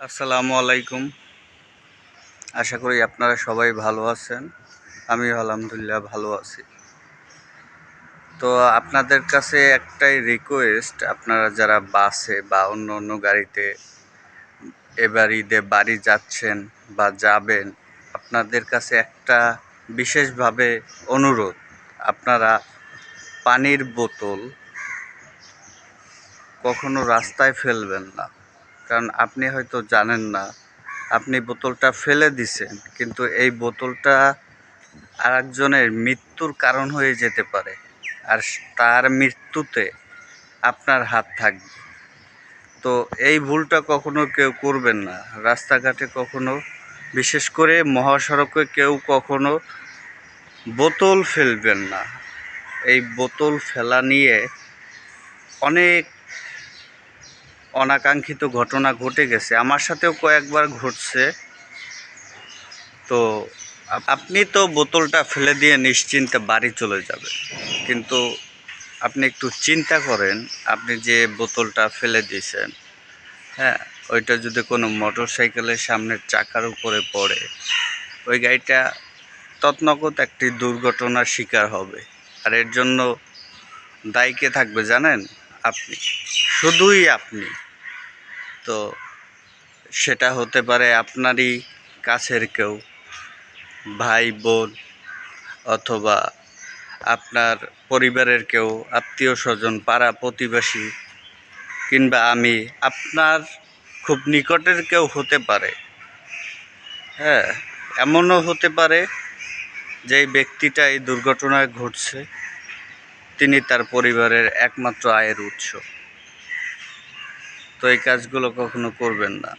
আসসালামু আলাইকুম। আশা করি আপনারা সবাই ভালো আছেন। আমি আলহামদুলিল্লাহ ভালো আছি। তো আপনাদের কাছে একটাই রিকোয়েস্ট আপনারা যারা বাসে বা অন্য অন্য গাড়িতে এবার ঈদে বাড়ি যাচ্ছেন বা যাবেন, আপনাদের কাছে একটা বিশেষভাবে অনুরোধ। আপনারা পানির বোতল কখনো রাস্তায় ফেলবেন না। কারণ আপনি হয়তো জানেন না, আপনি বোতলটা ফেলে দিছেন, কিন্তু এই বোতলটা আরেকজনের মৃত্যুর কারণ হয়ে যেতে পারে, আর তার মৃত্যুতে আপনার হাত থাকবে। তো এই ভুলটা কখনো কেউ করবেন না। রাস্তাঘাটে কখনো, বিশেষ করে মহাসড়কে কেউ কখনো বোতল ফেলবেন না। এই বোতল ফেলা নিয়ে অনেক অনাকাঙ্ক্ষিত ঘটনা ঘটে গেছে। আমার সাথেও কয়েকবার ঘটছে। তো আপনি তো বোতলটা ফেলে দিয়ে নিশ্চিন্তে বাড়ি চলে যাবেন। কিন্তু আপনি একটু চিন্তা করেন, আপনি যে বোতলটা ফেলে দিয়েছেন হ্যাঁ ওইটা যদি কোনো মোটর সাইকেলের সামনের চাকার উপরে পড়ে, ওই গাড়িটা তৎনগত একটি দুর্ঘটনার শিকার হবে। আর এর জন্য দায়ী কে থাকবে জানেন? আপনি। শুধুই আপনি। তো সেটা হতে পারে আপনারই কাছের কেউ, ভাই, বোন অথবা আপনার পরিবারের কেউ, আত্মীয় স্বজন, পাড়া প্রতিবেশী কিংবা আমি, আপনার খুব নিকটের কেউ হতে পারে। হ্যাঁ এমনও হতে পারে যে ব্যক্তিটা এই দুর্ঘটনায় ঘটছে, তিনি তার পরিবারের একমাত্র আয়ের উৎস। এই কাজগুলো কখনো করবেন না।